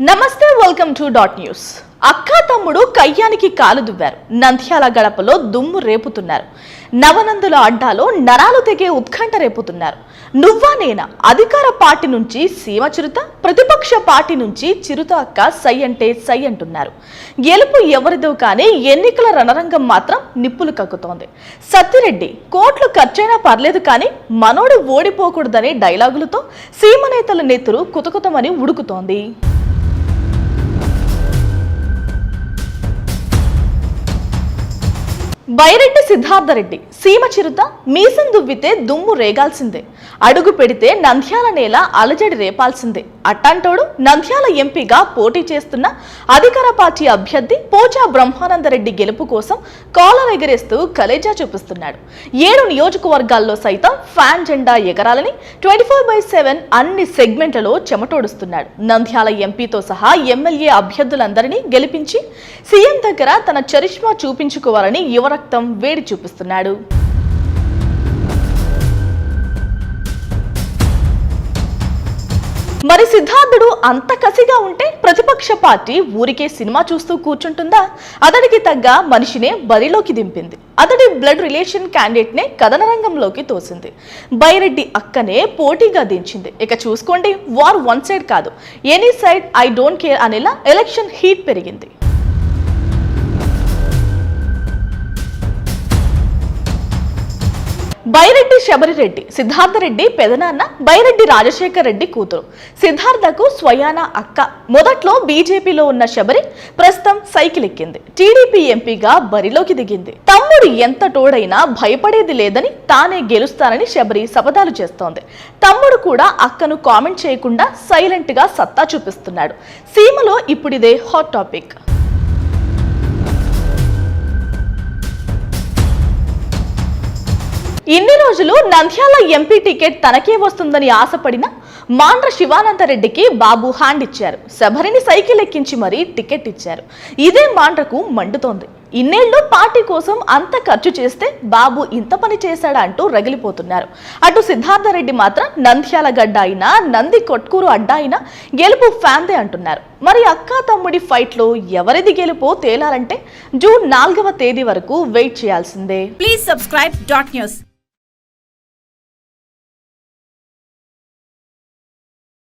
నమస్తే welcome to dot news అక్క తమ్ముడు కయ్యానికి కాలు దువ్వారు. నంద్యాల గడపలో దుమ్ము రేపుతున్నారు. నవనందుల అడ్డాలో నరాలు తెగే ఉత్కంఠ రేపుతున్నారు. నువ్వా నేనా? అధికార పార్టీ నుంచి సీమ చిరుత ప్రతిపక్ష పార్టీ నుంచి చిరుత అక్క సై అంటే సై అంటున్నారు. గెలుపు ఎవరిదో కానీ ఎన్నికల రణరంగం మాత్రం నిప్పులు కక్కుతోంది. సత్తిరెడ్డి కోట్లు ఖర్చైనా పర్లేదు కానీ మనోడు ఓడిపోకూడదనే డైలాగులతో సీమ నేతల నెత్తురు కుతకుతమని ఉడుకుతోంది. బైరెడ్డి సిద్ధార్థరెడ్డి సీమ చిరుత మీసం దువ్వితే దుమ్ము రేగాల్సిందే. అడుగు పెడితే నంద్యాల నేల అలజడి రేపాల్సిందే. అట్టాంటోడు నంద్యాల ఎంపీగా పోటీ చేస్తున్న అధికార పార్టీ అభ్యర్థి పోచా బ్రహ్మానందరెడ్డి గెలుపు కోసం కాలర్ ఎగరేస్తూ కలేజా చూపిస్తున్నాడు. ఏడు నియోజకవర్గాల్లో సైతం ఫ్యాన్ జెండా ఎగరాలని ట్వంటీ ఫోర్ బై సెవెన్ అన్ని సెగ్మెంట్లలో చెమటోడుస్తున్నాడు. నంద్యాల ఎంపీతో సహా ఎమ్మెల్యే అభ్యర్థులందరినీ గెలిపించి సీఎం దగ్గర తన చరిష్మా చూపించుకోవాలని యువరక్తం వేడి చూపిస్తున్నాడు. మరి సిద్ధార్థుడు అంత కసిగా ఉంటే ప్రతిపక్ష పార్టీ ఊరికే సినిమా చూస్తూ కూర్చుంటుందా? అతడికి తగ్గ మనిషినే బరిలోకి దింపింది. అతడి బ్లడ్ రిలేషన్ క్యాండిడేట్ నే కథన రంగంలోకి తోసింది. బైరెడ్డి అక్కనే పోటీగా దించింది. ఇక చూసుకోండి వార్ వన్ సైడ్ కాదు. Any side I don't care అనేలా ఎలక్షన్ హీట్ పెరిగింది. బైరెడ్డి శబరిరెడ్డి సిద్ధార్థరెడ్డి పెదనాన్న బైరెడ్డి రాజశేఖర్ రెడ్డి కూతురు. సిద్ధార్థకు స్వయాన అక్క. మొదట్లో బీజేపీలో ఉన్న శబరి ప్రస్తుతం సైకిల్ ఎక్కింది. టీడీపీ ఎంపీగా బరిలోకి దిగింది. తమ్ముడు ఎంత తోడైనా భయపడేది లేదని తానే గెలుస్తానని శబరి శపథాలు చేస్తోంది. తమ్ముడు కూడా అక్కను కామెంట్ చేయకుండా సైలెంట్గా సత్తా చూపిస్తున్నాడు. సీమలో ఇప్పుడిదే హాట్ టాపిక్. ఇన్ని రోజులు నంద్యాల ఎంపీ టికెట్ తనకే వస్తుందని ఆశపడిన మాండ్ర శివానందరెడ్డికి బాబు హ్యాండ్ ఇచ్చారు. శబరిని సైకిల్ ఎక్కించి మరీ టికెట్ ఇచ్చారు. ఇదే మాండ్రకు మండుతోంది. ఇన్నేళ్ళు పార్టీ కోసం అంత ఖర్చు చేస్తే బాబు ఇంత పని చేశాడా అంటూ రగిలిపోతున్నారు. అటు సిద్ధార్థరెడ్డి మాత్రం నంద్యాల గడ్డ అయినా నంది కొట్కూరు అడ్డ అయినా గెలుపు ఫ్యాన్దే అంటున్నారు. మరి అక్కా తమ్ముడి ఫైట్లో ఎవరిది గెలుపో తేలాలంటే జూన్ నాలుగవ తేదీ వరకు వెయిట్ చేయాల్సిందే. Please subscribe dot news